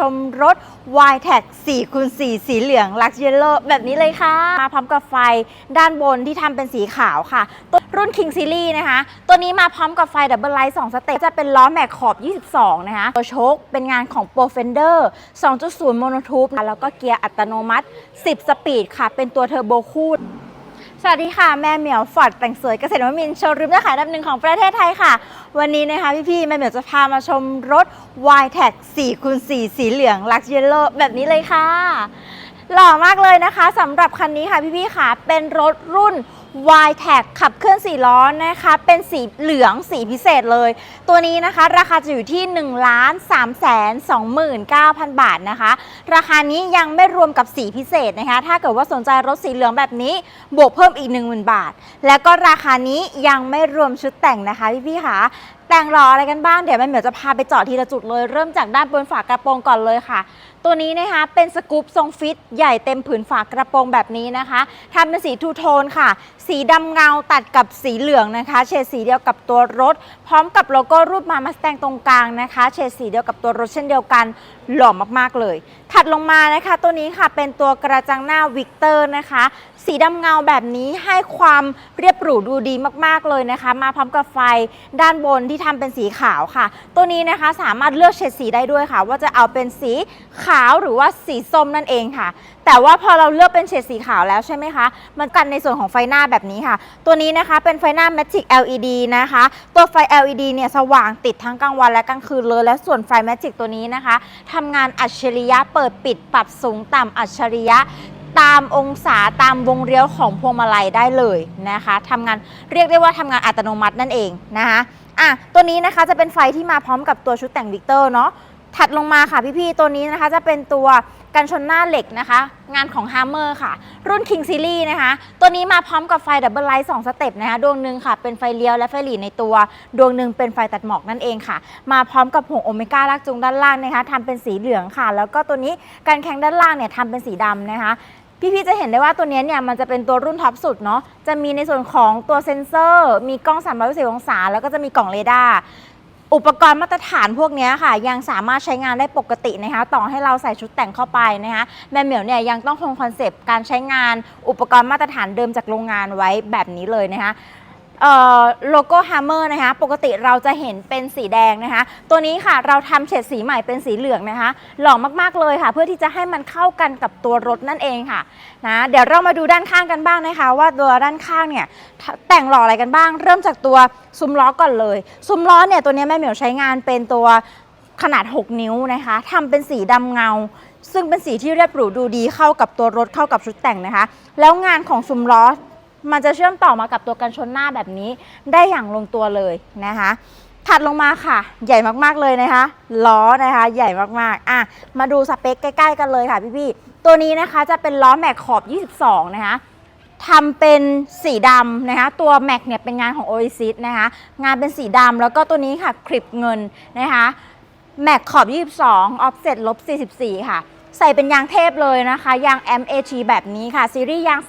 ชมรถ y t e c 4คูณ4สีเหลือง Lux Yellow แบบนี้เลยค่ะ มาพร้อมกับไฟด้านบนที่ทำเป็นสีขาวค่ะ ตัวรุ่น King Series นะคะ ตัวนี้มาพร้อมกับไฟ Double Light 2สเต็ปจะเป็นล้อแม็กขอบ 22 นะคะ ตัวโชคเป็นงานของ Pro Fender 2.0 Monotube แล้วก็เกียร์อัตโนมัติ 10 สปีดค่ะ เป็นตัวเทอร์โบคู่ สวัสดีค่ะ แม่เหมียวฟอร์ดแต่งสวยเกษตรวมินโชว์รูมยอดขายอันดับหนึ่งของประเทศไทยค่ะ วันนี้นะคะพี่ๆแม่เหมียวจะพามาชมรถ y t e c 4คูณ4สีเหลือง Lux Yellow แบบนี้เลยค่ะ หล่อมากเลยนะคะสำหรับคันนี้ค่ะพี่ๆค่ะ เป็นรถรุ่น y t e c ขับเคลื่อน4ล้อนะคะ เป็นสีเหลืองสีพิเศษเลย ตัวนี้นะคะราคาจะอยู่ที่ 1 3 2 9 0 0 0 บาทนะคะ ราคานี้ยังไม่รวมกับสีพิเศษนะคะ ถ้าเกิดว่าสนใจรถสีเหลืองแบบนี้ บวกเพิ่มอีก 10,000 บาท แล้วก็ราคานี้ยังไม่รวมชุดแต่งนะคะพี่ๆค่ะ แต่งรออะไรกันบ้างเดี๋ยวแม่เหมียวจะพาไปเจาะทีละจุดเลย เริ่มจากด้านบนฝากระโปรงก่อนเลยค่ะ ตัวนี้นะคะเป็นสกู๊ปทรงฟิตใหญ่เต็มผืนฝากระโปรงแบบนี้นะคะทำเป็นสีทูโทนค่ะ สีดำเงาตัดกับสีเหลืองนะคะ เฉดสีเดียวกับตัวรถ พร้อมกับโลโก้รูปมามาสแตงตรงกลางนะคะเฉดสีเดียวกับตัวรถเช่นเดียวกันหล่อมากๆเลย ถัดลงมานะคะ ตัวนี้ค่ะเป็นตัวกระจังหน้าวิกเตอร์นะคะ สีดำเงาแบบนี้ให้ความเรียบหรูดูดีมาก ๆ เลยนะคะ มาพร้อมกับไฟด้านบนที่ทำเป็นสีขาวค่ะ ตัวนี้นะคะสามารถเลือกเฉดสีได้ด้วยค่ะ ว่าจะเอาเป็นสีขาวหรือว่าสีส้มนั่นเองค่ะ แต่ว่าพอเราเลือกเป็นเฉดสีขาวแล้วใช่ไหมคะ มันกันในส่วนของไฟหน้าแบบนี้ค่ะ ตัวนี้นะคะเป็นไฟหน้า Magic LED นะคะ ตัวไฟ LED เนี่ยสว่างติดทั้งกลางวันและกลางคืนเลย และส่วนไฟ Magic ตัวนี้นะคะทำงานอัจฉริยะเปิดปิดปรับสูงต่ำอัจฉริยะ ตามองศาตามวงเลี้ยวของพวงมาลัยได้เลยนะคะทำงานเรียกได้ว่าทำงานอัตโนมัตินั่นเองนะคะอะตัวนี้นะคะจะเป็นไฟที่มาพร้อมกับตัวชุดแต่งวิกเตอร์เนาะถัดลงมาค่ะพี่ๆตัวนี้นะคะจะเป็นตัวกันชนหน้าเหล็กนะคะ งานของ Hammer ค่ะ รุ่น King Series นะคะ ตัวนี้มาพร้อมกับไฟ Double Light 2สเต็ปนะคะ ดวงหนึ่งค่ะ เป็นไฟเลี้ยวและไฟหลีในตัว ดวงหนึ่งเป็นไฟตัดหมอกนั่นเองค่ะ มาพร้อมกับห่วงโอเมก้าลากจูงด้านล่างนะคะทำเป็นสีเหลืองค่ะ แล้วก็ตัวนี้การแข็งด้านล่างเนี่ยทำเป็นสีดำนะคะ พี่ๆจะเห็นได้ว่าตัวนี้เนี่ยมันจะเป็นตัวรุ่นท็อปสุดเนาะจะมีในส่วนของตัวเซ็นเซอร์ มีกล้อง 360 องศา แล้วก็จะมีกล่องเรดาร์อุปกรณ์มาตรฐานพวกนี้ค่ะ ยังสามารถใช้งานได้ปกตินะคะต่อให้เราใส่ชุดแต่งเข้าไปนะคะแม่เหมียวเนี่ยยังต้องคงคอนเซปต์การใช้งานอุปกรณ์มาตรฐานเดิมจากโรงงานไว้แบบนี้เลยนะคะ โลโก้ Hammer นะคะ ปกติเราจะเห็นเป็นสีแดงนะคะ ตัวนี้ค่ะเราทำเฉดสีใหม่เป็นสีเหลืองนะคะ หล่อมากๆเลยค่ะ เพื่อที่จะให้มันเข้ากันกับตัวรถนั่นเองค่ะนะเดี๋ยวเรามาดูด้านข้างกันบ้างนะคะ ว่าตัวด้านข้างเนี่ยแต่งหล่ออะไรกันบ้าง เริ่มจากตัวซุ้มล้อก่อนเลยซุ้มล้อเนี่ยตัวนี้แม่เหมียวใช้งานเป็นตัวขนาด 6 นิ้วนะคะทำเป็นสีดำเงา ซึ่งเป็นสีที่เรียบหรูดูดีเข้ากับตัวรถเข้ากับชุดแต่งนะคะ แล้วงานของซุ้มล้อ มันจะเชื่อมต่อมากับตัวกันชนหน้าแบบนี้ได้อย่างลงตัวเลยนะคะ ถัดลงมาค่ะ ใหญ่มากๆเลยนะคะ ล้อนะคะใหญ่มากๆอะมาดูสเปคใกล้ ๆ กันเลยค่ะพี่ๆตัวนี้นะคะจะเป็นล้อแม็กขอบ 22 นะคะทำเป็นสีดำนะคะ ตัวแม็กเนี่ยเป็นงานของ Oasis นะคะ งานเป็นสีดำแล้วก็ตัวนี้ค่ะคลิปเงินนะคะแม็กขอบ 22 offset ลบ 44 ค่ะ ใส่เป็นยางเทพเลยนะคะ ยาง MAT แบบนี้ค่ะ ซีรีส์ยาง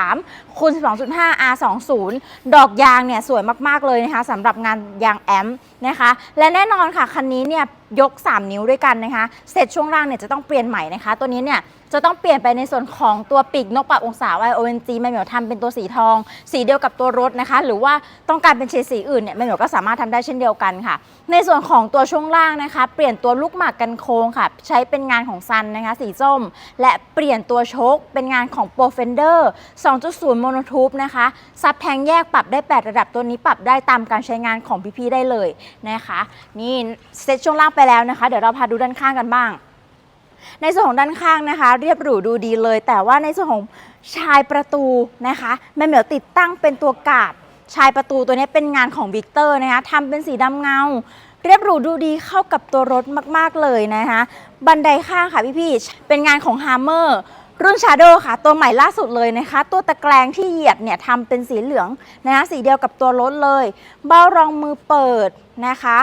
33คูณ12.5 R20 ดอกยางเนี่ยสวยมากๆเลยนะคะสำหรับงานยางแอมนะคะ และแน่นอนค่ะ คันนี้เนี่ย ยก 3 นิ้วด้วยกันนะคะเสร็จช่วงล่างเนี่ยจะต้องเปลี่ยนใหม่นะคะ ตัวนี้เนี่ยจะต้องเปลี่ยนไปในส่วนของตัวปีกนกปรับองศา YONG แม่เหมียวทำเป็นตัวสีทอง สีเดียวกับตัวรถนะคะ หรือว่าต้องการเป็นเฉดสีอื่นเนี่ยแม่เหมียวก็สามารถทำได้เช่นเดียวกันค่ะ ในส่วนของตัวช่วงล่างนะคะ เปลี่ยนตัวลูกหมากกันโค้งค่ะ ใช้เป็นงานของซันนะคะสีส้ม และเปลี่ยนตัวโชคเป็นงานของ Pro Fender 2.0 Monotube นะคะซับแทงแยกปรับได้ 8 ระดับตัวนี้ปรับได้ตามการใช้งานของพี่ๆได้เลยนะคะ นี่เซตช่วงล่างไปแล้วนะคะ เดี๋ยวเราพาดูด้านข้างกันบ้าง ในส่วนของด้านข้างนะคะ เรียบหรูดูดีเลย แต่ว่าในส่วนของชายประตูนะคะแม่เหมียวติดตั้งเป็นตัวกาดชายประตูตัวนี้เป็นงานของวิกเตอร์นะคะทำเป็นสีดำเงา เรียบหรูดูดีเข้ากับตัวรถมาก ๆ เลยนะคะบันไดข้างค่ะพี่ๆเป็นงานของ Hammer รุ่น Shadow ค่ะ ตัวใหม่ล่าสุดเลยนะคะ ตัวตะแกรงที่เหยียบเนี่ยทำเป็นสีเหลืองนะคะสีเดียวกับตัวรถเลย เบ้ารองมือเปิดนะคะ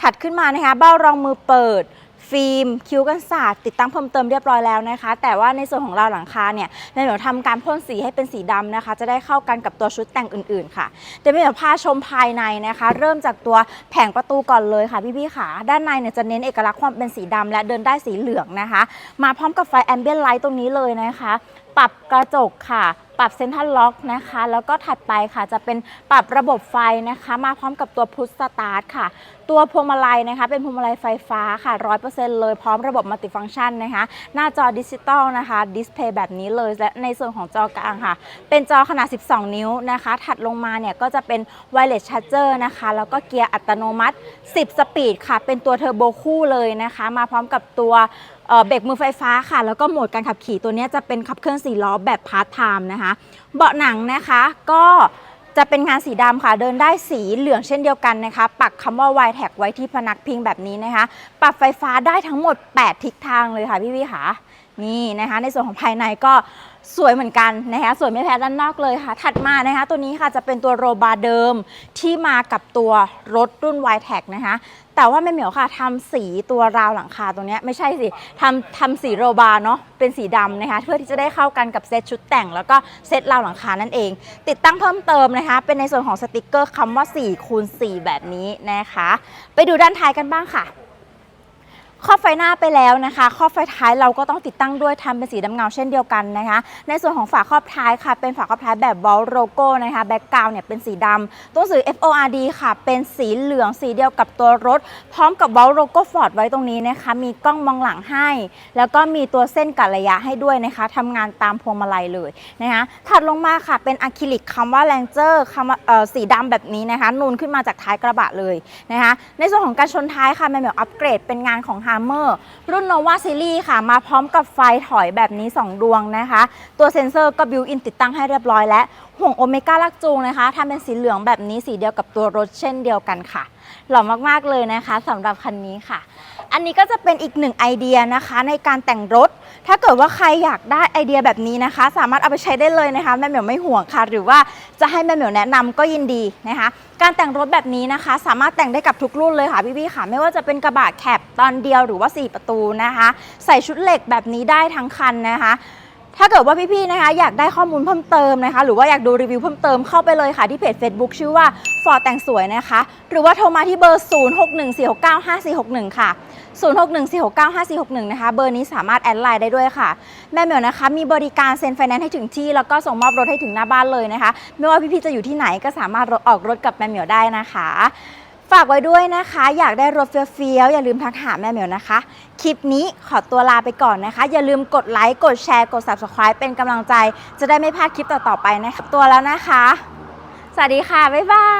ถัดขึ้นมานะคะ เบ้ารองมือเปิด ฟิล์มคิ้วกันศาสตร์ติดตั้งเพิ่มเติมเรียบร้อยแล้วนะคะ แต่ว่าในส่วนของราวหลังคาเนี่ยแม่เหมียวทำการพ่นสีให้เป็นสีดำนะคะ จะได้เข้ากันกับตัวชุดแต่งอื่นๆค่ะเดี๋ยวเหมียวพาชมภายในนะคะ เริ่มจากตัวแผงประตูก่อนเลยค่ะพี่ๆค่ะ ด้านในเนี่ยจะเน้นเอกลักษณ์ความเป็นสีดำและเดินได้สีเหลืองนะคะ มาพร้อมกับไฟแอมเบียนไลท์ตรงนี้เลยนะคะปรับกระจกค่ะ ปรับเซนทรัลล็อกนะคะ แล้วก็ถัดไปค่ะจะเป็นปรับระบบไฟนะคะ มาพร้อมกับตัวพุชสตาร์ทค่ะ ตัวพวงมาลัยนะคะ เป็นพวงมาลัยไฟฟ้าค่ะ 100%เลยพร้อมระบบมัลติฟังก์ชันนะคะ หน้าจอดิจิตอลนะคะ ดิสเพย์แบบนี้เลย และในส่วนของจอกลางค่ะ เป็นจอขนาด 12 นิ้วนะคะ ถัดลงมาเนี่ยก็จะเป็น Wireless Charger นะคะ แล้วก็เกียร์อัตโนมัติ 10 สปีดค่ะ เป็นตัวเทอร์โบคู่เลยนะคะ มาพร้อมกับตัว เบรกมือไฟฟ้าค่ะ แล้วก็โหมดการขับขี่ตัวนี้จะเป็นขับเคลื่อนสี่ล้อแบบพาร์ทไทม์นะคะ เบาะหนังนะคะก็จะเป็นงานสีดำค่ะ เดินได้สีเหลืองเช่นเดียวกันนะคะ ปักคำว่า y t a g ไว้ที่พนักพิงแบบนี้นะคะ ปรับไฟฟ้าได้ทั้งหมด 8 ทิศทางเลยค่ะพี่วิค่ะนี่นะคะ ในส่วนของภายในก็สวยเหมือนกันนะคะสวยไม่แพ้ด้านนอกเลยค่ะ ถัดมานะคะตัวนี้ค่ะจะเป็นตัวโรบาร์เดิมที่มากับตัวรถรุ่น y t a g นะคะแต่ว่าแม่เหมียวค่ะทำสีตัวราวหลังคาตรงนี้ไม่ใช่สิทำทำสีโรบาร์เนาะเป็นสีดำนะคะเพื่อที่จะได้เข้ากันกับเซตชุดแต่ง แล้วก็เซตราวหลังคานั่นเอง ติดตั้งเพิ่มเติมนะคะ เป็นในส่วนของสติกเกอร์คำว่า4คูณ4แบบนี้นะคะ ไปดูด้านท้ายกันบ้างค่ะ ครอบไฟหน้าไปแล้วนะคะครอบไฟท้ายเราก็ต้องติดตั้งด้วยทำเป็นสีดำเงาเช่นเดียวกันนะคะ ในส่วนของฝาครอบท้ายค่ะ เป็นฝาครอบท้ายแบบบอลโลโก้นะคะแบ็กกราวน์เนี่ยเป็นสีดำตัวสื่อ FORD ค่ะ เป็นสีเหลืองสีเดียวกับตัวรถ พร้อมกับบอลโลโก้ฟอร์ดไว้ตรงนี้นะคะ มีกล้องมองหลังให้ แล้วก็มีตัวเส้นกัดระยะให้ด้วยนะคะทำงานตามพวงมาลัยเลยนะคะถัดลงมาค่ะเป็นอะคริลิกคำว่าแรงเจอร์คำว่าสีดำแบบนี้นะคะนูนขึ้นมาจากท้ายกระบะเลยนะคะในส่วนของการชนท้ายค่ะแมนเมียวอัปเกรดเป็นงานของ Hammer รุ่น Nova Series ค่ะ มาพร้อมกับไฟถอยแบบนี้ 2 ดวงนะคะ ตัวเซ็นเซอร์ก็บิวอินติดตั้งให้เรียบร้อยแล้ว ห่วงโอเมก้าลักจูงนะคะทำเป็นสีเหลืองแบบนี้สีเดียวกับตัวรถเช่นเดียวกันค่ะ หล่อมากๆเลยนะคะสำหรับคันนี้ค่ะ อันนี้ก็จะเป็นอีกหนึ่งไอเดียนะคะในการแต่งรถ ถ้าเกิดว่าใครอยากได้ไอเดียแบบนี้นะคะ สามารถเอาไปใช้ได้เลยนะคะแม่เหมียวไม่ห่วงค่ะ หรือว่าจะให้แม่เหมียวแนะนำก็ยินดีนะคะ การแต่งรถแบบนี้นะคะ สามารถแต่งได้กับทุกรุ่นเลยค่ะพี่ๆค่ะ ไม่ว่าจะเป็นกระบะแคบตอนเดียวหรือว่า 4 ประตูนะคะ ใส่ชุดเหล็กแบบนี้ได้ทั้งคันนะคะ ถ้าเกิดว่าพี่ๆนะคะ อยากได้ข้อมูลเพิ่มเติมนะคะ หรือว่าอยากดูรีวิวเพิ่มเติมเข้าไปเลยค่ะที่เพจ Facebook ชื่อว่า Ford แต่งสวยนะคะ หรือว่าโทรมาที่เบอร์ 0614695461 ค่ะ 0614695461 นะคะ เบอร์นี้สามารถแอดไลน์ได้ด้วยค่ะ แม่เหมียวนะคะ มีบริการเซ็นไฟแนนซ์ให้ถึงที่ แล้วก็ส่งมอบรถให้ถึงหน้าบ้านเลยนะคะ ไม่ว่าพี่ๆจะอยู่ที่ไหนก็สามารถออกรถกับแม่เหมียวได้นะคะ ฝากไว้ด้วยนะคะ อยากได้รถเฟี้ยวๆอย่าลืมทักหาแม่เหมียวนะคะ คลิปนี้ขอตัวลาไปก่อนนะคะ อย่าลืมกดไลค์กดแชร์กด subscribe เป็นกำลังใจ จะได้ไม่พลาดคลิปต่อๆไปนะคะตัวแล้วนะคะ สวัสดีค่ะบ๊ายบาย